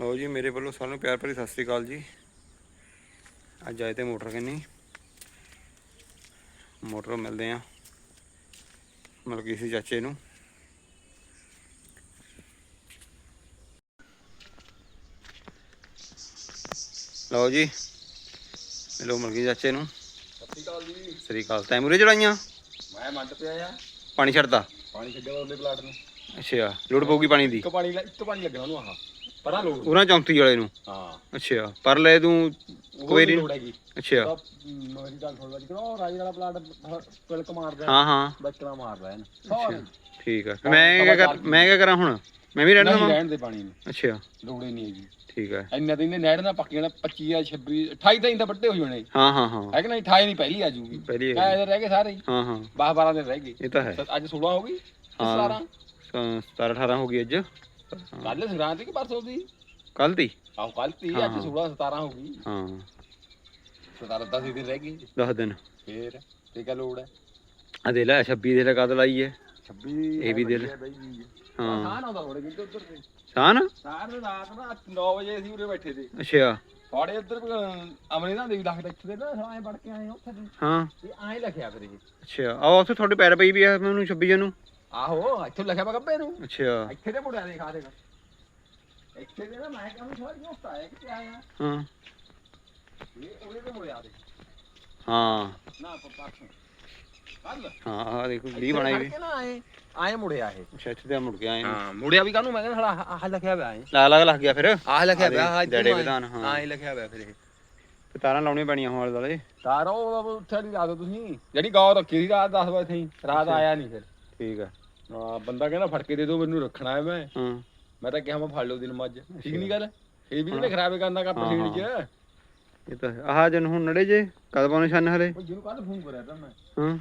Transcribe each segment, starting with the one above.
ਲਓ ਜੀ ਮੇਰੇ ਵੱਲੋਂ ਸਾਰਿਆਂ ਨੂੰ ਪਿਆਰ ਭਰੀ ਸਤਿ ਸ੍ਰੀ ਅਕਾਲ ਜੀ। ਅੱਜ ਆਏ ਤੇ ਮੋਟਰ ਕੰਨੀ? ਮੋਟਰ ਮਿਲਦੇ ਆ ਮਤਲਬ ਕਿਸੇ ਚਾਚੇ ਨੂੰ। ਲਓ ਜੀ ਮਿਲੋ ਮਲਕੀ ਚਾਚੇ ਨੂੰ। ਸਤਿ ਸ਼੍ਰੀ ਅਕਾਲ ਜੀ। ਸ੍ਰੀ ਅਕਾਲ। ਉਰੇ ਚੜਾਈਆਂ? ਮੈਂ ਮੰਡ ਤੇ ਆਇਆ ਪਾਣੀ ਛੱਡਦਾ ਪਾਣੀ ਛੱਡਿਆ ਉਹਦੇ ਪਲਾਟ ਨੂੰ। ਅੱਛਾ ਲੋੜ ਪਊਗੀ ਪਾਣੀ ਦੀ? ਇੱਕ ਪਾਣੀ ਇੱਕ ਪਾਣੀ ਲੱਗਣਾ ਉਹਨੂੰ ਆਹ। ਪਰਾਂ ਲੋੜ ਉਹਨਾਂ 34 ਵਾਲੇ ਨੂੰ? ਹਾਂ। ਅੱਛਾ ਪਰ ਲੈ ਤੂੰ ਕੋਈ ਨਹੀਂ। ਲੋੜ ਹੈਗੀ। ਅੱਛਾ। ਮੇਰੀ ਗੱਲ ਥੋੜਾ ਜਿਹਾ ਉਹ ਰਾਜ ਵਾਲਾ ਪਲਾਟ ਪਿਲਕ ਮਾਰਦਾ ਹਾਂ। ਹਾਂ ਬੱਚਣਾ ਮਾਰਦਾ ਹੈ ਸਾਰੇ ਠੀਕ ਆ। ਮੈਂ ਕਿਆ ਮੈਂ ਕਿਆ ਕਰਾਂ ਹੁਣ? ਮੈਂ ਵੀ ਰਹਿਣਾ ਨਹੀਂ ਵਾ ਰਹਿਣ ਦੇ ਪਾਣੀ ਨੂੰ। ਅੱਛਾ। ਲੋੜ ਹੀ ਨਹੀਂ ਹੈਗੀ। ਠੀਕ ਹੈ ਇੰਨਾ ਤਾਂ ਇਹਨੇ ਨਹਿੜ ਨਾਲ ਪੱਕੀਆਂ 25 ਜਾਂ 26 28 ਤਾਂ ਇੰਦਾ ਵੱਡੇ ਹੋ ਜਾਣੇ ਹਾਂ ਹਾਂ ਹਾਂ। ਹੈ ਕਿ ਨਹੀਂ? 28 ਨਹੀਂ ਪਹਿਲੀ ਆ ਜੂਗੀ ਪਹਿਲੀ ਹੈ। ਕਾਹ ਰਹਿ ਗਏ ਸਾਰੇ ਹੀ। ਹਾਂ ਹਾਂ। 12 12 ਦਿਨ ਰਹਿ ਗਏ। ਇਹ ਤਾਂ ਹੈ। ਅੱਜ 16 ਹੋ ਗਈ। ਹਾਂ। 17 17 18 ਹੋ ਗਈ ਅੱਜ। ਕੱਲ ਸੰਗਰਾਂਦ ਕਿ ਪਰਸੋਂ ਦੀ? ਕੱਲ ਦੀ। ਆਹ ਕੱਲ ਤੀ ਅੱਜ 16 17 ਹੋ ਗਈ। ਹਾਂ। 17 10 ਦਿਨ ਰਹਿ ਗਏ। 10 ਦਿਨ। ਫੇਰ ਤੇ ਕਾ ਲੋੜ ਹੈ? ਆ ਦੇ ਲੈ 26 ਦੇ ਲਗਾ ਲਾਈ ਹੈ? 26 ਇਹ ਵੀ ਦਿਲ। ਹਾਂ ਹਾਂ ਨਾ ਉਹਦਾ ਥੋੜੇ ਕਿਤੇ ਉੱਧਰ ਤੇ। ਸਾਨ ਸਾਰ ਰਾਤ ਨਾ 9 ਵਜੇ ਅਸੀਂ ਉਰੇ ਬੈਠੇ ਤੇ ਅੱਛਾ। ਥੋੜੇ ਉੱਧਰ ਅਮਰੇ ਦਾ ਦੇਵੀ ਲੱਗਦਾ ਇੱਥੇ ਦੇ ਨਾ ਸਾਂ ਪੜ ਕੇ ਆਏ ਉੱਥੇ ਦੀ। ਹਾਂ। ਇਹ ਐਂ ਲਿਖਿਆ ਫਿਰ ਇਹ। ਅੱਛਾ। ਆ ਉੱਥੇ ਤੁਹਾਡੇ ਪੈਰ ਪਈ ਵੀ ਆ ਮੈਨੂੰ 26 ਨੂੰ ਆਹੋ ਇੱਥੇ ਲਿਖਿਆ ਵਾ ਗੱਬੇ ਨੂੰ। ਅੱਛਾ। ਇੱਥੇ ਤੇ ਮੁੜਿਆ ਦੇਖ ਆ ਦੇਖ ਇੱਥੇ ਦੇ ਨਾ ਮੈਂ ਕਹਿੰਦਾ ਸਾਰੀ ਉਸ ਆਇਆ ਕਿ ਆਇਆ। ਹਾਂ। ਇਹ ਉਹਦੇ ਤੇ ਮੁੜਿਆ ਦੇ। ਹਾਂ। ਨਾ ਕੱਲ ਹਾਂ ਆ ਦੇਖੋ ਵੀਡੀਓ ਬਣਾਈ ਵੀ ਆਏ ਆਏ ਮੁੜਿਆ ਇਹ। ਅੱਛਾ ਇੱਥੇ ਤੇ ਮੁੜ ਕੇ ਆਏ ਹਾਂ ਮੁੜਿਆ ਵੀ ਕਾਹਨੂੰ? ਮੈਂ ਕਹਿੰਦਾ ਸਾਲਾ ਆਹ ਲਿਖਿਆ ਹੋਇਆ ਹੈ ਲਾ ਲਾ ਲੱਗ ਗਿਆ ਫਿਰ। ਆਹ ਲਿਖਿਆ ਆਹ ਹੋਇਆ ਆਹ ਆਏ। ਵਿਧਾਨ, ਹਾਂ। ਹਾਂ ਇਹ ਲਿਖਿਆ ਹੋਇਆ ਫਿਰ ਇਹ। ਤੇ ਤਾਰਾਂ ਲਾਉਣੀਆਂ ਪੈਣੀਆਂ ਹੁਣ ਵਾਲੇ ਤਾਰ ਉਹ ਉੱਥੇ ਨਹੀਂ ਲਾ ਦੋ ਤੁਸੀਂ। ਜਿਹੜੀ ਗੌਰ ਰੱਖੀ ਸੀ ਰਾਤ 10 ਵਜੇ ਥੀ ਰਾਤ ਆਇਆ ਨਹੀਂ ਫਿਰ। ਠੀਕ ਆ। ਹਾਂ ਬੰਦਾ ਕਹਿੰਦਾ ਫੜ ਕੇ ਦੇ ਦਿਓ ਮੈਨੂੰ ਰੱਖਣਾ ਹੈ ਮੈਂ। ਹਾਂ। ਮੈਂ ਤਾਂ ਕਿਹਾ ਮੈਂ ਫੜ ਲਓ ਦਿਨ ਮੱਝ। ਠੀਕ ਨਹੀਂ ਗੱਲ? ਇਹ ਵੀ ਨਹੀਂ ਖਰਾਬ ਕਰਨਾ ਕੱਪ ਸੀੜ ਚ। ਇਹ ਤਾਂ ਹੈ। ਆਹ ਜਨ ਹੁਣ ਨੜੇ ਜੇ ਕਦ ਪਾਉਣੇ ਛੰਨ ਹਲੇ। ਉਹ ਜਿਹਨੂੰ ਕੱਲ ਫੋਨ ਕਰਿਆ ਤਾਂ ਮੈਂ। ਹਾਂ।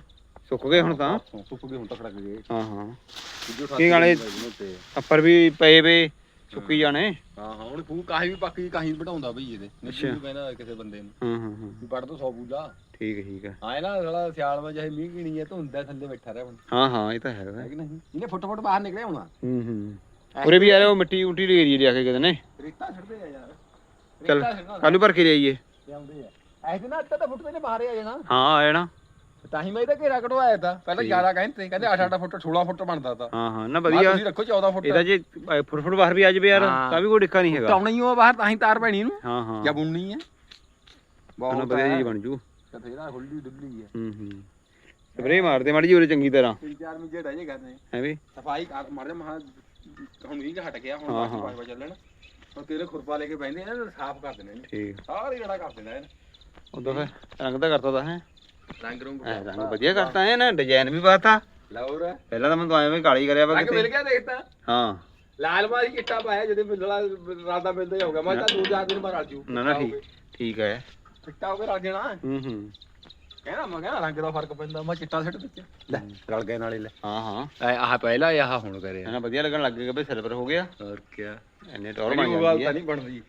ਸੁੱਕ ਗਏ ਹੁਣ ਤਾਂ। ਸੁੱਕ ਗਏ ਹੁਣ ਤੱਕ ਰੱਖ ਗਏ। ਹਾਂ ਹਾਂ। ਕੀ ਗਾਲੇ ਤੇ ਅੱਪਰ ਵੀ ਪਏ ਵੇ। ਸੁੱਕੀ ਜਾਣੇ। ਹਾਂ ਹਾਂ ਹੁਣ ਫੂ ਕਾਹੀ ਵੀ ਪੱਕੀ ਕਾਹੀ ਬਟਾਉਂਦਾ ਬਈ ਇਹਦੇ। ਨਿੱਜੀ ਅੱਛਾ। ਨੂੰ ਕਹਿੰਦਾ ਕਿਸੇ ਬੰਦੇ ਨੂੰ ਹਾਂ ਹਾਂ ਹਾਂ। ਵੀ ਪੜ ਤੋਂ 100 ਬੂਲਾ ਠੀਕ ਹੈ, ਠੀਕ ਹੈ। ਆਏ ਨਾ ਸਾਲਾ ਸਿਆਲ ਵਿੱਚ ਚਾਹੇ ਮੀਂਹ ਕਿਣੀ ਹੈ ਧੁੰਦ ਹੈ ਥੱਲੇ ਬੈਠਾ ਰਿਹਾ ਹੁਣ। ਹਾਂ ਹਾਂ ਇਹ ਤਾਂ ਹੈਗਾ ਹੈ ਕਿ ਨਹੀਂ? ਇਹਨੇ ਫੁੱਟ ਫੁੱਟ ਬਾਹਰ ਨਿਕਲਿਆ ਹੋਣਾ। ਹੂੰ ਹੂੰ। ਉਰੇ ਵੀ ਯਾਰ ਉਹ ਮਿੱਟੀ ਉਟੀ ਦੇ ਏਰੀਏ ਲਿਆ ਕੇ ਕਿਤੇ ਨੇ? ਰੇਤਾ ਛੱਡਦੇ ਆ ਯਾਰ। ਚੱਲ ਕੱਲੂ ਭਰ ਕੇ ਲਿਆਈਏ ਲਿਆਉਂਦੇ ਆ। ਐਸੇ ਨਾ ਅੱਧਾ ਤਾਂ ਫੁੱਟ ਤੇ ਬਾਹਰ ਆ ਜਾਣਾ। ਹਾਂ ਆ ਜਾਣਾ। ਤਾਂ ਹੀ ਮੈਂ ਇਹਦਾ ਘੇਰਾ ਕਢਵਾਇਆ ਤਾਂ। ਪਹਿਲਾਂ 11 ਕਹਿੰਦੇ ਕਹਿੰਦੇ 8 8 ਫੁੱਟ 16 ਫੁੱਟ ਬਣਦਾ ਤਾਂ। ਹਾਂ ਹਾਂ। ਨਾ ਵਧੀਆ। ਤੁਸੀਂ ਰੱਖੋ 14 ਫੁੱਟ। ਇਹਦਾ ਜੇ ਫੁੱਟ ਫੁੱਟ ਬਾਹਰ ਵੀ ਆ ਜਾਵੇ ਯਾਰ। ਤਾਂ ਵੀ ਕੋਈ ਦਿੱਕਤ ਨਹੀਂ ਹੈਗਾ। ਟਾਉਣਾ ਹੀ ਉਹ ਬਾਹਰ ਤਾਂ ਹੀ ਤਾਰ ਪੈਣੀ ਇਹਨੂੰ। ਹਾਂ ਹਾਂ। ਜਾਂ ਬੁਣਨੀ ਹੈ ਨਾ ਬਹੁਤ ਵਧੀਆ ਜੀ ਬਣ ਜੂ। ਤੇਰਾ ਹੁੱਲੀ ਡੁੱਲੀ ਹੈ ਹੂੰ ਹੂੰ। ਸਪਰੇ ਮਾਰਦੇ ਮਾੜੀ ਜੀ ਉਰੇ ਚੰਗੀ ਤਰ੍ਹਾਂ। ਤਿੰਨ ਚਾਰ ਮਿੰਟ ਰਹਿ ਜੇ ਕਰਨੇ। ਹੈ ਵੀ ਸਫ਼ਾਈ ਕਰ ਮਾਰ ਦੇ ਮਹਾ ਹੁਣ ਵੀ ਹਟ ਗਿਆ ਹੁਣ ਬਾਕੀ ਵਜੇ ਚੱਲਣ। ਹੁਣ ਤੇਰੇ ਖੁਰਪਾ ਲੈ ਕੇ ਬੈੰਦੇ ਨੇ ਸਾਫ਼ ਕਰ ਨੇ। ਠੀਕ। ਸਾਰੇ ਜੜਾ ਕਰ ਦੇਣਾ ਇਹਨੇ। ਉਦੋਂ ਫਿਰ ਰੰਗ ਤਾਂ ਕਰਤਾ ਤਾਂ ਹੈ। ਰੰਗ ਰੰਗ ਐ ਰੰਗ ਵਧੀਆ ਕਰਤਾ ਹੈ ਨਾ ਡਿਜ਼ਾਈਨ ਵੀ ਪਾਤਾ। ਲੌਰ ਪਹਿਲਾਂ ਤਾਂ ਮੈਂ ਤਾਂ ਐਵੇਂ ਕਾਲੀ ਕਰਿਆ ਵਾ ਰੰਗ ਮਿਲ ਕਿਤੇ ਗਿਆ ਦੇਖਤਾ ਹਾਂ। ਲਾਲ ਮਾਰੀ ਚਿੱਟਾ ਪਾਇਆ ਜਿਹਦੇ ਮਿਲਣਾ ਰਾਦਾ ਮਿਲਦਾ ਹੀ ਹੋਗਾ ਮੈਂ ਤਾਂ ਦੋ ਚਾਰ ਦਿਨ ਬਾਅਦ ਰਲ ਜੂ। ਨਾ ਨਾ ਠੀਕ ਠੀਕ ਹੈ ਚਿੱਟਾ ਹੋ ਕੇ ਰਲ ਜਾਣਾ। ਹੂੰ ਹੂੰ। ਕਹਿੰਦਾ ਮੈਂ ਕਹਿੰਦਾ ਰੰਗ ਦਾ ਫ਼ਰਕ ਪੈਂਦਾ। ਮੈਂ ਚਿੱਟਾ ਸਿੱਟ ਵਿੱਚ। ਲੈ ਰਲ ਗਏ ਨਾਲੇ ਲੈ। ਹਾਂ ਹਾਂ। ਆਹ ਪਹਿਲਾ ਆਹ ਹੁਣ ਕਰਿਆ। ਨਾ ਵਧੀਆ ਲੱਗਣ ਲੱਗ ਗਿਆ ਬਈ ਸਿਲਵਰ ਹੋ ਗਿਆ। ਹੋਰ ਕੀ ਇੰਨੇ ਟੌਰ ਬਣ ਉਹ ਗੱਲ ਜਾਂਦੀ ਤਾਂ ਹੈ ਨਹੀਂ ਬਣਦੀ।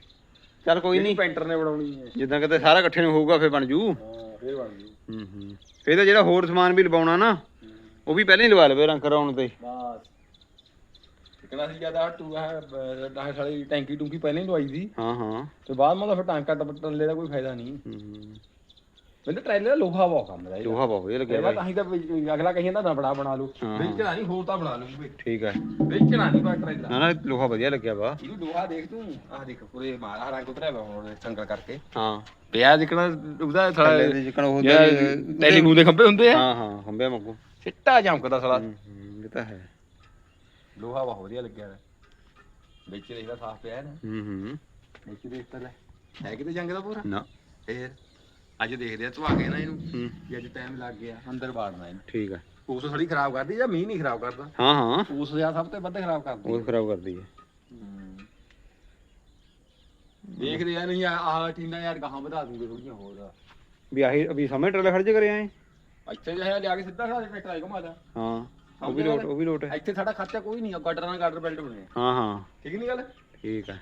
ਚੱਲ ਕੋਈ ਨਹੀਂ। ਪੈਂਟਰ ਨੇ ਬਣਾਉਣੀ ਹੈ। ਜਿੱਦਾਂ ਕਿਤੇ ਸਾਰਾ ਇਕੱਠੇ ਨੂੰ ਹੋਊਗਾ ਫਿਰ ਬਣ ਜੂ। ਫੇਰ ਬਣ ਗਈ ਹੂੰ ਹੂੰ। ਫਿਰ ਤਾਂ ਜਿਹੜਾ ਹੋਰ ਸਮਾਨ ਵੀ ਲਵਾਉਣਾ ਨਾ ਉਹ ਵੀ ਪਹਿਲਾਂ ਹੀ ਲਵਾ ਲਵੇ ਰੰਗ ਕਰਾਉਣ ਤੇ। ਬਸ। ਕਿਹੜਾ ਸੀ ਜ਼ਿਆਦਾ ਟੂ ਹੈ ਦਾਹ ਸਾਲੀ ਟੈਂਕੀ ਟੂੰਕੀ ਪਹਿਲਾਂ ਹੀ ਲਵਾਈ ਸੀ। ਹਾਂ ਹਾਂ। ਤੇ ਬਾਅਦ ਮਾ ਫਿਰ ਟਾਂਕਾ ਟੱਲੇ ਦਾ ਕੋਈ ਫਾਇਦਾ ਨਹੀਂ। ਹੂੰ। ਮੈਨੂੰ ਟ੍ਰੇਲਰ ਦਾ ਲੋਹਾ ਬਹੁਤ ਕੰਮ ਦਾ ਲੋਹਾ ਬਹੁਤ ਵਧੀਆ ਲੱਗਿਆ ਮੈਂ ਬਾਈ। ਤਾਂ ਹੀ ਤਾਂ ਵੀ ਅਗਲਾ ਕਹੀ ਜਾਂਦਾ ਨਾ ਬੜਾ ਬਣਾ ਲੂ ਹਾਂ। ਵੇਚਣਾ ਨਹੀਂ ਹੋਰ ਤਾਂ ਬਣਾ ਲੂ ਵੀ ਠੀਕ ਹੈ। ਵੇਚਣਾ ਨਹੀਂ ਬਾ ਟ੍ਰੇਲਰ ਨਾ ਨਾ ਲੋਹਾ ਵਧੀਆ ਲੱਗਿਆ ਵਾ। ਇਹਨੂੰ ਲੋਹਾ ਦੇਖ ਤੂੰ। ਆਹ ਦੇਖ ਪੂਰੇ ਮਾਰ ਰੰਗ ਉਤਰਿਆ ਵਾ ਹੁਣ ਸੰਗਲ ਕਰਕੇ। ਹਾਂ। ਪਿਆ ਜਿਕਣਾ ਉਹਦਾ ਥੱਲੇ ਸਾਲਾ ਦੇ ਜਿਕਣ ਉਹ ਟੈਲੀਫੋਨ ਦੇ ਖੰਭੇ ਹੁੰਦੇ ਆ। ਹਾਂ ਹਾਂ ਖੰਬੇ ਵਾਂਗੂ। ਚਿੱਟਾ ਚਮਕਦਾ ਸਾਲਾ। ਹੂੰ, ਹੂੰ, ਇਹ ਤਾਂ ਹੈ। ਲੋਹਾ ਬਹੁਤ ਵਧੀਆ ਲੱਗਿਆ ਵਾ। ਵਿੱਚ ਦੇਖਦਾ ਸਾਫ਼ ਪਿਆ ਹੈ ਨਾ। ਹੂੰ ਹੂੰ। ਵਿੱਚ ਦੇਖ ਤਾਂ ਲੈ। ਹੈ ਕਿਤੇ ਜੰਗ ਦਾ ਪੂਰਾ? ਨਾ। ਫੇਰ? ਅੱਜ ਦੇਖਦੇ ਆ ਧਵਾ ਕੇ ਨਾ ਇਹਨੂੰ। ਹੂੰ। ਵੀ ਅੱਜ ਟਾਈਮ ਲੱਗ ਗਿਆ ਅੰਦਰ ਬਾੜਨਾ ਇਹਨੂੰ। ਠੀਕ ਹੈ ਉਸ ਥੋੜੀ ਖਰਾਬ ਕਰਦੀ ਜਾਂ ਮੀਂਹ ਨਹੀਂ ਖਰਾਬ ਕਰਦਾ? ਹਾਂ ਹਾਂ। ਉਸ ਜਾਂ ਸਭ ਤੋਂ ਵੱਧ ਖਰਾਬ ਕਰਦੀ ਉਹ ਖਰਾਬ ਕਰਦੀ ਹੈ। ਦੇਖਦੇ ਆ ਨਹੀਂ ਆਹ ਟੀਨਾ ਯਾਰ ਗਾਹਾਂ ਵਧਾ ਦੂੰਗੇ ਥੋੜੀਆਂ ਹੋਰ। ਵੀ ਆਹੀ ਅਭੀ ਸਮੇਂ ਟਰਲੇ ਖੜ ਜੇ ਕਰੇ ਆਏ ਇੱਥੇ ਜਿਹੜਾ ਲਿਆ ਕੇ ਸਿੱਧਾ ਖੜਾ ਦੇ ਟਰੈਕਟਰ ਆਈ ਘੁਮਾਦਾ ਹਾਂ ਉਹ ਵੀ ਲੋਟ ਉਹ ਵੀ ਲੋਟ ਹੈ। ਇੱਥੇ ਸਾਡਾ ਖਰਚਾ ਕੋਈ ਨਹੀਂ ਆ ਗਟਰ ਨਾਲ ਗਟਰ ਬੈਲਟ ਬਣੇ ਆ। ਹਾਂ ਹਾਂ। ਠੀਕ ਨਹੀਂ ਗੱਲ? ਠੀਕ ਹੈ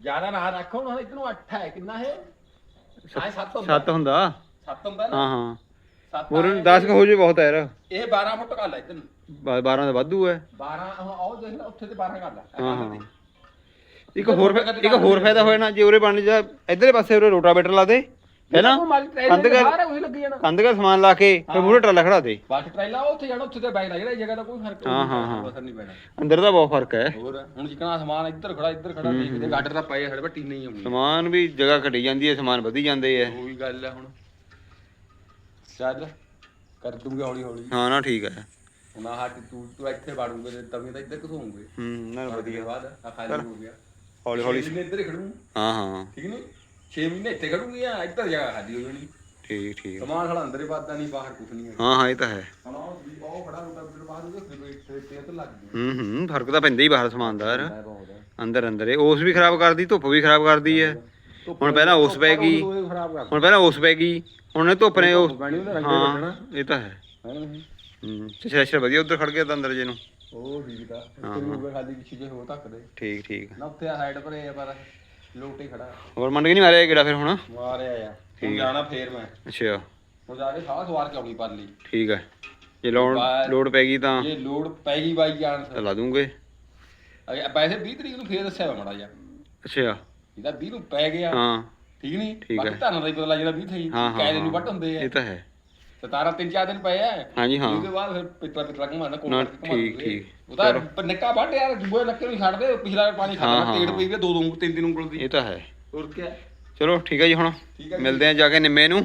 ਜ਼ਿਆਦਾ ਨਾ ਰੱਖੋ ਹੁਣ ਇਧਰੋਂ 8 ਹੈ ਕਿੰਨਾ ਹੈ? ਆਏ 7 ਹੁੰਦਾ। ਸੱਤ ਹੁੰਦਾ। 7 ਹੁੰਦਾ ਨਾ। ਹਾਂ ਹਾਂ। 7 ਹੋਰ 10 ਹੋ ਜੇ ਬਹੁਤ ਹੈ ਯਾਰ। ਇਹ 12 ਫੁੱਟ ਕਰ ਲੈ ਇਧਰ ਨੂੰ। 12 ਦਾ ਵਾਧੂ ਹੈ 12 ਆਹ ਉਹ ਦੇਖ ਲੈ ਉੱਥੇ ਤੇ 12 ਕਰ ਲੈ। ਹਾਂ ਹਾਂ। ਇੱਕ ਹੋਰ ਇੱਕ ਹੋਰ ਫਾਇਦਾ ਹੋਇਆ ਨਾ ਜੇ ਉਰੇ ਬਣ ਜਾ ਇਧਰਲੇ ਪਾਸੇ ਉਰੇ ਰੋਟਾਵੇਟਰ ਲਾ ਦੇ। ਹੈ ਨਾ? ਕੰਧ ਕਰ ਸਾਰਾ ਕੁਝ ਲੱਗੀ ਜਾਣਾ। ਕੰਧ ਦਾ ਸਮਾਨ ਲਾ ਕੇ ਫਿਰ ਮੂਹਰੇ ਟਰਾਲਾ ਖੜਾ ਦੇ। ਬਾਟ ਟ੍ਰੇਲਾ ਉੱਥੇ ਜਾਣਾ ਉੱਥੇ ਤੇ ਬੈਗ ਲੱਗ ਇਹ ਜਗ੍ਹਾ ਦਾ ਕੋਈ ਫ਼ਰਕ ਹਾਂ, ਹਾਂ, ਹਾਂ। ਅਸਰ ਨਹੀਂ ਪੈਣਾ। ਅੰਦਰ ਦਾ ਬਹੁਤ ਫ਼ਰਕ ਹੈ। ਹੋਰ ਹੁਣ ਜਿਕਣਾ ਸਮਾਨ ਇੱਧਰ ਖੜਾ ਇੱਧਰ ਖੜਾ ਦੇਖਦੇ ਗਾਡਰ ਤਾਂ ਪਏ ਆ, ਸਾਡੇ ਬੱਟੀ ਨਹੀਂ ਆਉਣੀ ਸਮਾਨ ਵੀ ਜਗ੍ਹਾ ਘਟੀ ਜਾਂਦੀ ਹੈ ਸਮਾਨ ਵਧੀ ਜਾਂਦੇ ਹੈ ਉਹੀ ਗੱਲ ਹੈ ਹੁਣ। ਚੱਲ ਕਰ ਦੂੰਗੇ ਹੌਲੀ ਹੌਲੀ। ਹਾਂ ਨਾ ਠੀਕ ਹੈ। ਹੁਣ ਆਹ ਤੂੰ ਤੂੰ ਇੱਥੇ ਬਾੜੂਗੇ ਤੇ ਤਵੇਂ ਤਾਂ ਇੱਧਰ ਘਸੋਂਗੇ। ਹੂੰ ਨਾ ਵਧੀਆ। ਬਾਅਦ ਆ ਖਾਲੀ ਹੋ ਗਿਆ। ਹੌਲੀ ਹੌਲੀ ਇੱਧਰ ਹੀ ਖੜੂ। ਹਾਂ ਹਾਂ। ਠੀਕ ਨਹੀਂ 6 ਮਹੀਨੇ ਇੱਥੇ ਖੜੂਗੀ ਆ ਇੱਧਰ ਜਗ੍ਹਾ ਖਾਲੀ ਹੋ ਜਾਣੀ। ਠੀਕ ਠੀਕ। ਸਮਾਨ ਸਾਡਾ ਅੰਦਰ ਹੀ ਵੱਧਦਾ ਨਹੀਂ ਬਾਹਰ ਕੁਝ ਨਹੀਂ ਹੈ। ਹਾਂ ਹਾਂ ਇਹ ਤਾਂ ਹੈ। ਹੁਣ ਉਹ ਵੀ ਬਹੁਤ ਖੜਾ ਰੋਟਾ ਫਿਰ ਬਾਹਰ ਉਹਦੇ ਤੇ ਤੇ ਤੇ ਲੱਗ ਗਈ ਹੂੰ ਹੂੰ ਫ਼ਰਕ ਤਾਂ ਪੈਂਦਾ ਹੀ ਬਾਹਰ ਸਮਾਨ ਦਾ ਯਾਰ ਮੈਂ ਬਹੁਤ ਹੈ। ਅੰਦਰ ਅੰਦਰ ਇਹ ਉਸ ਵੀ ਖਰਾਬ ਕਰਦੀ ਧੁੱਪ ਵੀ ਖਰਾਬ ਕਰਦੀ ਹੈ। ਹੁਣ ਪਹਿਲਾਂ ਉਸ ਪੈ ਗਈ। ਹੁਣ ਪਹਿਲਾਂ ਉਸ ਪੈ ਗਈ। ਹੁਣ ਇਹ ਧੁੱਪ ਨੇ ਉਸ ਹਾਂ ਇਹ ਤਾਂ ਹੈ। ਹੈ ਸੈਸ਼ਨ ਵਧੀਆ ਉਧਰ ਖੜ ਗਿਆ ਤਾਂ ਅੰਦਰ ਜੇ ਨੂੰ। ਉਹ ਠੀਕ ਆ। ਹੋਵੇ ਖਾਲੀ ਪਿੱਛੇ ਹੋ ਧੱਕਦੇ। ਠੀਕ ਠੀਕ। ਨਾ ਉੱਥੇ ਸਾਈਡ ਪਰ ਇਹ ਪਰ ਲੋਟੇ ਖੜਾ। ਹੋਰ ਮੰਡ ਕੇ ਨਹੀਂ ਮਾਰਿਆ ਕਿਹੜਾ ਫਿਰ ਹੁਣ? ਮਾਰਿਆ ਆ ਹੁਣ ਜਾਣਾ ਫੇਰ ਮੈਂ। ਅੱਛਾ। ਹੁਣ ਜਾ ਕੇ ਸਾਹ ਸਵਾਰ ਕੇ ਆਉਣੀ ਪਰ ਲਈ ਠੀਕ ਹੈ। ਜੇ ਲੋੜ ਲੋੜ ਪੈ ਗਈ ਤਾਂ ਜੇ ਲੋਡ ਪੈ ਗਈ ਬਾਈ ਜਾਣ ਤਾਂ ਲਾ ਦੂੰਗੇ। ਅਗੇ ਪੈਸੇ 20 ਤਰੀਕ ਨੂੰ ਫੇਰ ਦੱਸਿਆ ਵਾ ਮੜਾ ਜਾ ਅੱਛਾ। ਇਹਦਾ 20 ਨੂੰ ਪੈ ਗਿਆ। ਹਾਂ। ਠੀਕ ਨਹੀਂ? ਬਾਕੀ। ਤੁਹਾਨੂੰ ਦਾ ਹੀ ਪਤਾ ਲੱਗ ਜਿਹੜਾ 20 ਥਈ ਕਾਇਦੇ ਨੂੰ। ਵੱਟ ਹੁੰਦੇ ਆ। ਇਹ ਤਾਂ ਹੈ। 17 ਤਿੰਨ ਚਾਰ ਦਿਨ ਪਏ ਆ। ਹਾਂਜੀ ਹਾਂ। ਉਹਦੇ ਬਾਅਦ ਫਿਰ ਪਿੱਤਰਾ ਪਿੱਤਰਾ ਘਮਾਣਾ ਕੋਲ ਨਾ, ਠੀਕ। ਠੀਕ। ਉਹਦਾ ਪ- ਨਿੱਕਾ ਵੱਟ ਯਾਰ ਦੂਏ ਨੱਕੇ ਨੂੰ ਛੱਡ ਦੇ ਪਿਛਲਾ ਪਾਣੀ ਹਾਂ, ਖਾਣਾ ਹਾਂ, ਤੇੜ। ਪਈ ਵੀ ਦੋ ਦੋ ਤਿੰਨ ਤਿੰਨ ਉਂਗਲ ਦੀ। ਇਹ ਤਾਂ ਹੈ। ਹੋਰ ਕੀ ਚਲੋ ਠੀਕ ਹੈ ਜੀ ਹੁਣ। ਠੀਕ ਹੈ ਜੀ। ਮਿਲਦੇ ਆ ਜਾ ਕੇ ਨਿੰਮੇ ਨੂੰ।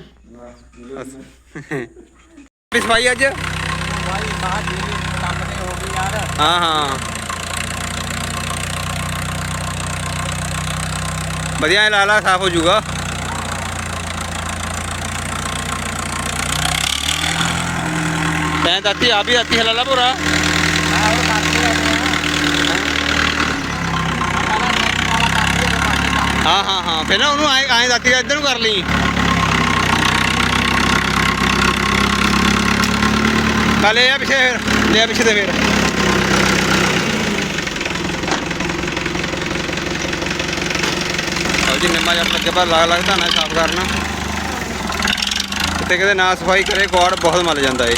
ਵੀ ਸਫ਼ਾਈ ਅੱਜ? ਭਾਈ ਬਾਹਰ ਜੀ ਕੰਮ ਤੇ ਹੋ ਗਈ ਯਾਰ। ਹਾਂ ਹਾਂ। ਵਧੀਆ ਲਾ ਲਾ ਸਾਫ਼ ਹੋ ਜਾਊਗਾ ਤੈਂ ਦਾਤੀ, ਆਪ ਹੀ ਦਾਤੀ, ਹਲਾ ਲਾ ਪੂਰਾ ਹਾਂ ਹਾਂ ਹਾਂ ਫਿਰ ਨਾ ਉਹਨੂੰ ਆਏ ਆਏ ਦਾਤੀ ਇੱਧਰ ਨੂੰ ਕਰ ਲਈ। ਕਾ ਲੈ ਆ ਪਿੱਛੇ ਫਿਰ ਲੈ ਪਿੱਛੇ ਤੇ ਫਿਰ। ਆਓ ਜੀ, ਨਿੰਮਾ ਜੱਟ ਲੱਗੇ ਪਰ ਲੱਗ ਲੱਗਦਾ ਨਾ ਸਾਫ਼ ਕਰਨਾ। ਕਿਤੇ ਕਿਤੇ ਨਾ ਸਫ਼ਾਈ ਕਰੇ ਗੋੜ ਬਹੁਤ ਮਲ ਜਾਂਦਾ ਏ।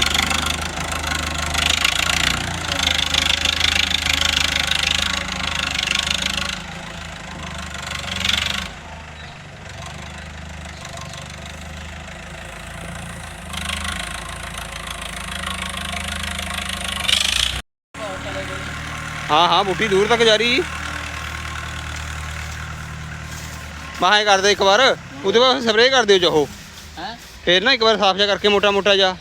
ਹਾਂ ਬੂਟੀ ਦੂਰ ਤੱਕ ਜਾ ਰਹੀ। ਮਾਹਾਂ ਕਰ ਦੇ ਇੱਕ ਵਾਰ ਉਹਦੇ ਬਾਅਦ ਸਪਰੇਅ ਕਰ ਦਿਓ ਚਾਹੋ ਹੈ? ਫਿਰ ਨਾ ਇੱਕ ਵਾਰ ਸਾਫ਼ ਜਿਹਾ ਕਰਕੇ ਮੋਟਾ ਮੋਟਾ ਜਾ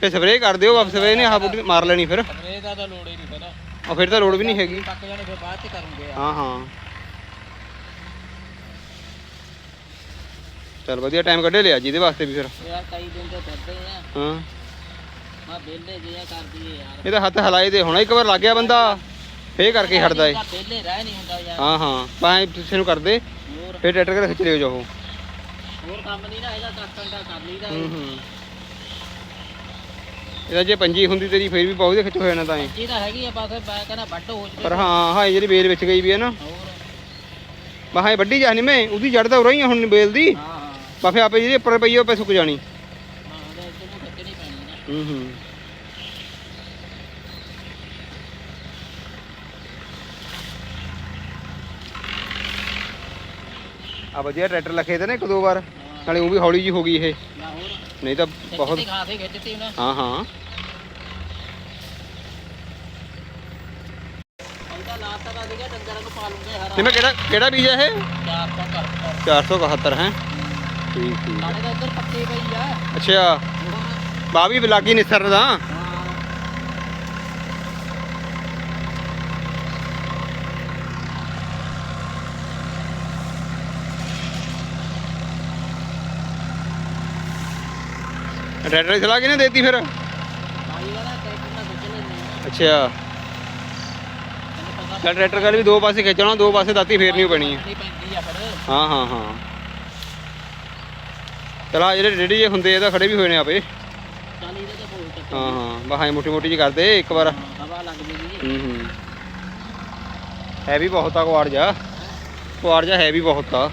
ਫਿਰ ਸਪਰੇਅ ਕਰ ਦਿਓ ਵਾਪਸ ਸਪਰੇਅ ਨੇ ਆਹ ਬੂਟੀ ਮਾਰ ਲੈਣੀ ਫਿਰ। ਸਪਰੇ ਦਾ ਤਾਂ ਲੋੜ ਹੀ ਨਹੀਂ ਪਤਾ ਉਹ ਫਿਰ ਤਾਂ ਲੋੜ ਵੀ ਨਹੀਂ ਹੈਗੀ। ਪੱਕ ਜਾਣੇ ਫਿਰ ਬਾਅਦ ਚ ਕਰੂੰਗੇ ਹਾਂ ਹਾਂ। ਚਲ ਵਧੀਆ ਟਾਈਮ ਕੱਢੇ ਲਿਆ ਜੀ ਇਹਦੇ ਵਾਸਤੇ ਵੀ ਫਿਰ। ਯਾਰ ਕਈ ਦਿਨ ਤੋਂ ਫਿਰਦੇ ਆ। ਹਾਂ। ਮੈਂ ਵਿਹਲੇ ਜਿਹਾ ਕਰ ਦਈਏ ਯਾਰ। ਇਹ ਤਾਂ ਹੱਥ ਹਲਾਏ ਦੇ ਹੋਣਾ ਇੱਕ ਵਾਰ ਲੱਗ ਗਿਆ ਬੰਦਾ। ਫੇਰ ਕਰਕੇ ਹਟਦਾ ਏ। ਵਿਹਲੇ ਰਹਿ ਨਹੀਂ ਹੁੰਦਾ ਯਾਰ। ਹਾਂ ਹਾਂ ਪਾਏ ਕਿਸੇ ਨੂੰ ਕਰਦੇ। ਹੋਰ। ਫੇਰ ਟਰੈਕਟਰ ਕਰ ਖਿੱਚ ਲਿਓ ਜਾਓ ਹੋਰ ਕੰਮ ਨਹੀਂ ਨਾ ਹੈਗਾ ਕੱਟਣ ਦਾ ਕਰ ਲਈਦਾ ਹੂੰ ਹੂੰ। ਇਹਦਾ ਜੇ ਪੰਜੀ ਹੁੰਦੀ ਤੇਰੀ ਫੇਰ ਵੀ ਬਹੁਤ ਖਿੱਚ ਹੋ ਜਾਣਾ ਤਾਂ ਇਹ। ਜੀ ਤਾਂ ਹੈਗੀ ਆ ਬਸ ਮੈਂ ਕਹਿੰਦਾ ਵੱਡ ਹੋ ਜਵੇ। ਪਰ ਹਾਂ ਹਾਂ ਇਹ ਜਿਹੜੀ ਬੇਲ ਵਿੱਚ ਗਈ ਵੀ ਹੈ ਨਾ। ਹੋਰ। ਬਾਹਾਂ ਵੱਡੀ ਜਾਣੀ ਮੈਂ ਉਹਦੀ ਜੜ ਤਾਂ ਉਰਾਂ ਹੁਣ ਬੇਲ ਦੀ। ਹਾਂ ਹਾਂ। ਆਪੇ ਜਿਹੜੀ ਉੱਪਰ ਪਈ ਉਹ ਪੇ ਸੁੱਕ ਜਾਣੀ। ਹਾਂ ਨੂੰ ਪੈਣੀ ਨਾ ਹੂੰ ਹੂੰ। ਆ ਵਧੀਆ ਟਰੈਕਟਰ ਲਖੇ ਤੇ ਨਾ ਇੱਕ ਦੋ ਵਾਰ ਨਾਲੇ ਉਹ ਵੀ ਹੌਲੀ ਜੀ ਹੋ ਗਈ ਇਹ। ਨਾ ਹੋਰ ਨਹੀਂ ਤਾਂ ਬਹੁਤ ਬਹੁਤ ਖਾਸੇ ਖਿੱਚਤੀ ਉਹਨੇ। ਹਾਂ ਹਾਂ। ਉਹਦਾ ਲਾਤਾ ਦਾ ਸੀਗਾ ਡੰਗਰਾਂ ਨੂੰ ਪਾ ਲੂੰਗੇ ਹਰਾ। ਤੇ ਮੈਂ ਕਿਹੜਾ ਕਿਹੜਾ ਬੀਜ ਹੈ ਇਹ? ਚਾਰ ਤੋਂ ਕਰ 471 ਹੈ? ਠੀਕ ਠੀਕ। ਸਾਡੇ ਦਾ ਇੱਧਰ ਪੱਕੇ ਪਈ ਆ। ਅੱਛਾ। ਹੋਰ ਬਾ ਵੀ ਲਾਗੀ ਨਿਸਰ ਦਾ ਹਾਂ ਦੀ ਸਲਾਹ ਕਿਹਨੇ ਦੇਤੀ ਫਿਰ? ਅੱਛਾ। ਚੱਲ ਟਰੈਕਟਰ ਕਰ ਵੀ ਦੋ ਪਾਸੇ ਖਿੱਚਣਾ ਦੋ ਪਾਸੇ ਦਾਤੀ ਫੇਰਨੀ ਪੈਣੀ। ਹੈ, ਹਾਂ ਹਾਂ। ਹਾਂ ਚਲਾ ਜਿਹੜੇ ਰੇੜੀ ਜੇ ਹੁੰਦੇ ਇਹਦਾ ਖੜੇ ਵੀ ਹੋਏ ਨੇ ਆਪੇ। ਹਾਂ ਹਾਂ। ਬਾਹਾਂ ਮੋਟੀ ਮੋਟੀ ਜੀ ਕਰਦੇ, ਇੱਕ ਵਾਰ। ਹਵਾ ਲੱਗ ਜੂਗੀ ਹੂੰ ਹੂੰ। ਹੈ ਵੀ ਬਹੁਤ ਆ, ਕੁਆੜ ਜਾ ਕੁਆੜ ਜਾ ਹੈ ਵੀ ਬਹੁਤ ਆ।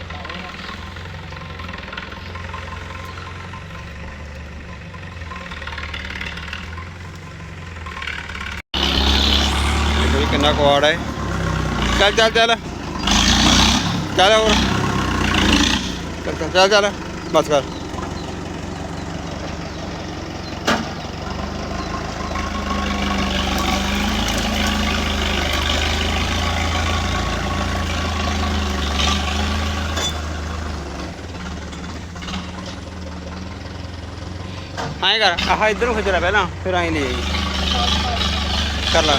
ਕਿੰਨਾ ਕੁਆੜ ਹੈ। ਚੱਲ ਚੱਲ ਚੱਲ। ਚੱਲ ਹੋਰ। ਚੱਲ ਚੱਲ, ਚੱਲ ਬਸ ਕਰ ਆਏ ਕਰ। ਆਹ ਇੱਧਰ ਖਿੱਚ ਲੈ ਪਹਿਲਾਂ ਫਿਰ ਆਏ ਲੈ ਜਾਈ ਕਰ ਲੈ।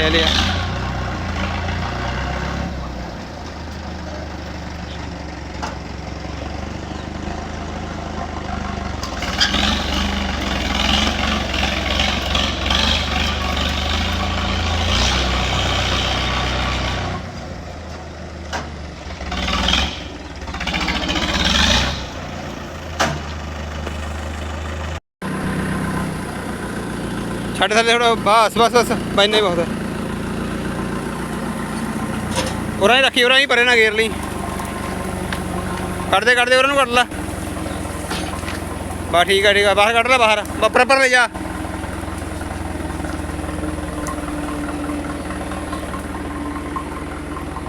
ਇਹ ਲਿਆ ਥੱਲੇ ਥੋੜਾ ਬਸ ਬਸ ਬਸ ਬੈਨੇ ਹੀ ਬਹੁਤ ਹੈ ਉਰਾਂ ਹੀ ਰੱਖੀ, ਉਰਾਂ ਹੀ ਪਰੇ ਨਾ ਗੇਰ ਲਈ। ਕੱਢ ਦੇ ਕੱਢ ਦੇ ਉਰਾਂ ਨੂੰ ਕੱਢ ਲੈ। ਬਾ ਠੀਕ ਆ ਠੀਕ ਆ, ਬਾਹਰ ਕੱਢ ਲੈ ਬਾਹਰ। ਬੱਪਰ ਪਰ ਲੈ ਜਾ।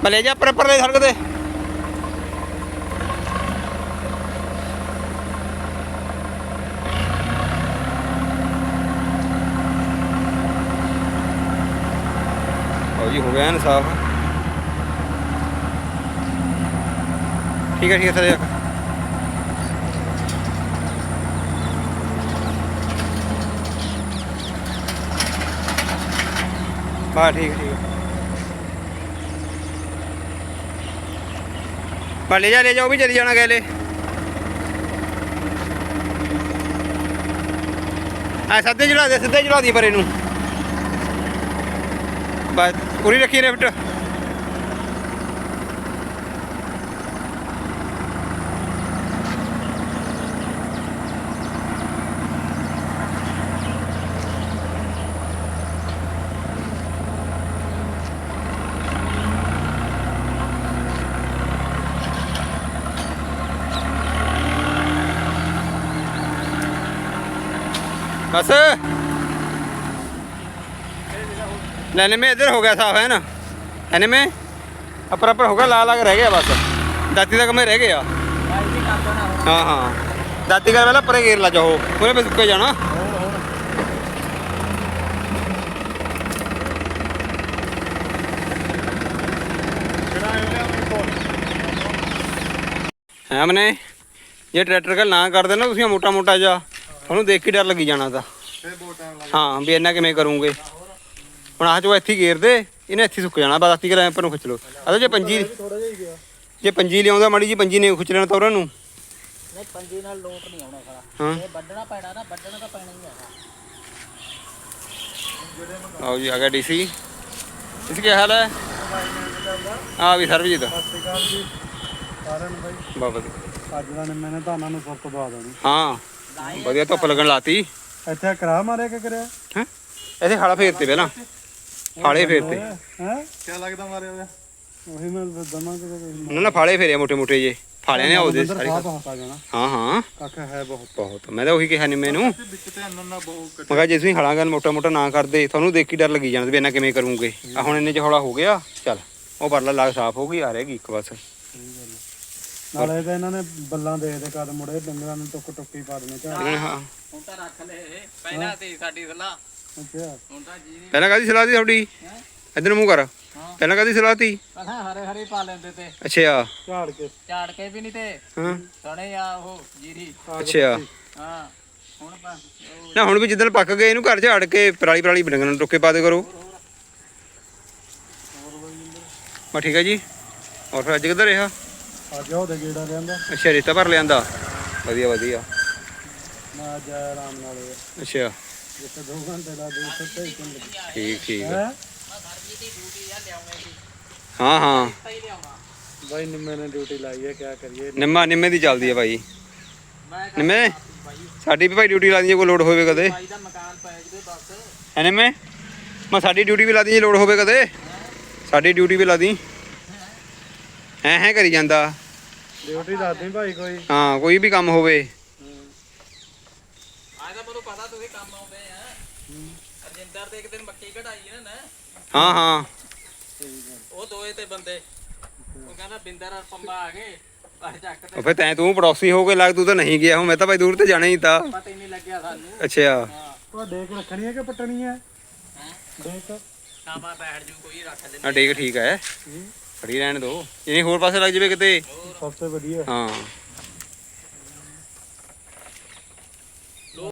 ਬਾ ਲੈ ਜਾ ਪਰ ਪਰ ਸੜਕ ਤੇ। ਜੀ ਹੋ ਗਿਆ ਇਨਸਾਫ਼। ਠੀਕ ਹੈ ਠੀਕ ਹੈ ਥੱਲੇ ਰੱਖ। ਬਾ ਠੀਕ ਠੀਕ ਬਾ ਲੈ ਜਾ ਲੈ ਜਾ, ਉਹ ਵੀ ਚਲੀ ਜਾਣਾ ਗੈਲੇ ਆ ਸਿੱਧੇ ਚੜਾ ਦੇ, ਸਿੱਧੇ ਚੜਾ ਦੀ ਪਰੇ ਨੂੰ ਬਸ ਪੂਰੀ ਰੱਖੀ ਰਿਫਟ ਬਸ ਲੈਣੇ में इधर हो गया साफ है ना एने में अपर अपर होगा लाल लाग रह गया बस दाती तक में रह गया हाँ हाँ दाती का पहले परे घेर ला जाओ पूरे पे सुक्के जाना ਹੈ ਮਨੇ ਜੇ ਟਰੈਕਟਰ ਕਾ ਨਾ ਕਰਦੇ ਨਾ ਤੁਸੀਂ ਮੋਟਾ ਮੋਟਾ ਜਾ ਤੁਹਾਨੂੰ ਦੇਖ ਕੇ ਡਰ ਲੱਗੀ ਜਾਣਾ ਤਾਂ ਹਾਂ ਵੀ ਇੰਨਾ ਕਿਵੇਂ ਕਰੂੰਗੇ ਹੁਣ ਆਹ ਚੋ ਇੱਥੇ ਘੇਰ ਦੇ ਇਹਨੇ ਇੱਥੇ ਸੁੱਕ ਜਾਣਾ ਬਸ ਅੱਤੀ ਕਰਾਂ ਪਰ ਨੂੰ ਖਿੱਚ ਲਓ। ਅਦਾ ਜੇ ਪੰਜੀ ਜੇ ਪੰਜੀ ਲਿਆਉਂਦਾ ਮਾੜੀ ਜੀ ਪੰਜੀ ਨੇ ਖਿੱਚ ਲੈਣਾ ਤਾਂ ਉਹਨਾਂ ਨੂੰ। ਨਹੀਂ ਪੰਜੀ ਨਾਲ ਲੋਟ ਨਹੀਂ ਆਉਣਾ ਸਾਰਾ ਹਾਂ। ਇਹ ਵੱਢਣਾ ਪੈਣਾ ਨਾ ਵੱਢਣਾ ਤਾਂ ਪੈਣਾ ਹੀ ਹੈਗਾ ਆਓ ਜੀ ਆ ਗਿਆ ਡੀਸੀ। ਇਸ ਕੀ ਹਾਲ ਹੈ? ਆ ਵੀ ਸਰਬਜੀਤ। ਸਤਿਕਾਰ ਜੀ। ਸਾਰਿਆਂ ਨੂੰ ਬਾਈ। ਬਾਬਾ ਜੀ ਅੱਜ ਦਾ ਨੇ ਮੈਨੇ ਧਾਨਾਂ ਨੂੰ ਸੁੱਕ ਦਵਾ ਦੇਣੀ। ਹਾਂ ਵਧੀਆ ਧੁੱਪ ਲੱਗਣ ਲਾਤੀ। ਇੱਥੇ ਕਰਾ ਮਾਰਿਆ ਕਿ ਕਰਿਆ? ਹੈ? ਇੱਥੇ ਖਾਲਾ ਫੇਰਤੇ ਪਹਿਲਾਂ। ਫਾਲੇ ਫੇਰਤੇ ਹੈ? ਕੀ ਲੱਗਦਾ ਮਾਰਿਆ ਹੋਇਆ? ਉਹੀ ਮੈਂ ਦਮਾ ਕਿ ਉਹਨਾਂ ਨੇ ਫਾਲੇ ਫੇਰਿਆ ਮੋਟੇ ਮੋਟੇ ਜੇ। ਫਾਲਿਆਂ ਨੇ ਆਉਦੇ ਸਾਰੇ ਆ ਜਾਣਾ। ਹਾਂ ਹਾਂ। ਕੱਖ ਹੈ ਬਹੁਤ। ਬਹੁਤ। ਮੈਂ ਤਾਂ ਉਹੀ ਕਿਹਾ ਨੇ। ਮੈਨੂੰ ਮੈਂ ਵਿੱਚ ਤੇ ਅੰਨ ਨਾ ਬਹੁਤ ਕਿਹਾ ਜੇ ਤੁਸੀਂ ਹਲਾਂਗਾ ਮੋਟਾ ਮੋਟਾ ਨਾ ਕਰਦੇ ਤੁਹਾਨੂੰ ਦੇਖ ਕੇ ਡਰ ਲੱਗੀ ਵੀ ਇਹਨਾਂ ਕਿਵੇਂ ਕਰੂੰਗੇ। ਆ ਹੁਣ ਇੰਨੇ ਚ ਹੌਲਾ ਹੋ ਗਿਆ ਚੱਲ। ਉਹ ਪਰਲਾ ਲਾਗ ਸਾਫ਼ ਹੋ ਗਈ ਆ ਰਹੇਗੀ ਇੱਕ ਬਸ ਨਾਲੇ ਤਾਂ ਇਹਨਾਂ ਨੇ ਬੱਲਾਂ ਦੇ ਦੇ ਕਦ ਮੁੜੇ ਡੰਗਰਾਂ ਨੂੰ ਟੁੱਕ ਟੁੱਕੀ ਪਾ ਦੇਣੇ ਨੇ ਹਾਂ। ਹੁਣ ਤਾਂ ਰੱਖ ਲੈ। ਪਹਿਲਾਂ ਤੇ ਸਾਡੀ ਸਲਾਹ। ਅੱਛਾ। ਹੁਣ ਤਾਂ ਜੀ ਪਹਿਲਾਂ ਕਾਦੀ ਸਲਾਹ ਦੀ ਤੁਹਾਡੀ? ਇੱਧਰ ਮੂੰਹ ਕਰ। ਹਾਂ। ਪਹਿਲਾਂ ਕਾਦੀ ਸਲਾਹ ਪਹਿਲਾਂ ਹਰੇ ਹਰੇ ਪਾ ਲੈਂਦੇ ਤੇ। ਅੱਛਾ। ਝਾੜ ਕੇ। ਝਾੜ ਕੇ ਵੀ ਨਹੀਂ ਤੇ। ਹਾਂ। ਸਣੇ ਆ ਉਹ ਜੀਰੀ। ਅੱਛਾ। ਹਾਂ ਹੁਣ ਪਾ ਉਹ ਨਾ ਹੁਣ ਵੀ ਜਿੱਦਣ ਪੱਕ ਗਏ ਇਹਨੂੰ ਘਰ ਝਾੜ ਕੇ ਪਰਾਲੀ ਪਰਾਲੀ ਡੰਗਰਾਂ ਨੂੰ ਟੁੱਕੇ ਪਾ ਦੇ ਕਰੋ। ਬਾ ਠੀਕ ਹੈ ਜੀ। ਔਰ ਫਿਰ ਅੱਜ ਕਿੱਧਰ ਰਿਹਾ? ਅੱਜ ਉਹਦੇ ਗੇੜਾ ਲਿਆਂਦਾ। ਅੱਛਾ ਰੇਤਾ ਭਰ ਲਿਆਂਦਾ। ਵਧੀਆ ਵਧੀਆ। ਮੈਂ ਅੱਜ ਆਰਾਮ ਨਾਲ। ਅੱਛਾ। ਜਿੱਥੇ 2 ਘੰਟੇ ਦਾ ਦੋ ਸੱਤੇ ਹੀ ਚੱਲ ਠੀਕ ਠੀਕ ਹੈ? ਹਾਂ ਹਾਂ। ਬਾਈ ਨਿੰਮੇ ਨੇ ਡਿਊਟੀ ਲਾਈ ਹੈ ਕਿਆ ਕਰੀਏ? ਨਿੰਮਾ ਨਿੰਮੇ ਦੀ ਚੱਲਦੀ ਹੈ ਭਾਈ ਨਿੰਮੇ ਸਾਡੀ ਵੀ ਭਾਈ ਡਿਊਟੀ ਲਾ ਦੀ ਜੇ ਕੋਈ ਲੋਡ ਹੋਵੇ ਕਦੇ? ਬਾਈ ਦਾ ਮਕਾਨ ਪੈ ਜਵੇ ਬਸ। ਹੈ ਨਿੰਮੇ? ਮੈਂ ਸਾਡੀ ਡਿਊਟੀ ਵੀ ਲਾ ਦੀ ਜੇ ਲੋਡ ਹੋਵੇ ਕਦੇ? ਸਾਡੀ ਡਿਊਟੀ ਵੀ ਲਾ ਦੀ। ਹੈ ਹੈ ਕਰੀ ਜਾਂਦਾ। ਡਿਊਟੀ ਲਾਦੀ ਭਾਈ ਕੋਈ? ਹਾਂ ਕੋਈ ਵੀ ਕੰਮ ਹੋਵੇ ਮੈਂ ਤਾਂ ਮੈਨੂੰ ਪਤਾ ਤੁਸੀਂ ਕੰਮ ਆਉਂਦੇ ਆ। ਅਜਿੰਦਰ ਦੇ ਇੱਕ ਦਿਨ ਮੱਕੀ ਕਢਾਈ ਨਾ ਨਾ। ਹਾਂ ਹਾਂ। ਉਹ ਦੋਏ ਤੇ ਬੰਦੇ। ਉਹ ਕਹਿੰਦਾ ਬਿੰਦਰ ਔਰ ਪੰਮਾ ਆ ਗਏ। ਆ ਚੱਕ ਤੇ ਉਹ ਫਿਰ ਤੈਂ ਤੂੰ ਪੜੋਸੀ ਹੋ ਕੇ ਲੱਗ ਤੂੰ ਤਾਂ ਨਹੀਂ ਗਿਆ। ਹੁਣ ਮੈਂ ਤਾਂ ਭਾਈ ਦੂਰ ਤੇ ਜਾਣਾ ਹੀ ਤਾਂ। ਪਤਾ ਹੀ ਨਹੀਂ ਲੱਗਿਆ ਸਾਨੂੰ। ਅੱਛਾ। ਹਾਂ ਉਹ ਡੇਕ ਰੱਖਣੀ ਹੈ ਕਿ ਪੱਟਣੀ ਹੈ ਹੈਂ? ਡੇਕ। ਮੈਂ ਬੈਠ ਜੂ ਕੋਈ ਰੱਖ ਦੇ ਆ ਠੀਕ ਠੀਕ ਹੈ। ਖੜੀ ਰਹਿਣ ਦੋ। ਇਹਨੇ ਹੋਰ ਪਾਸੇ ਲੱਗ ਜਾਵੇ ਕਿਤੇ। ਸਭ ਤੋਂ ਵਧੀਆ। ਹਾਂ।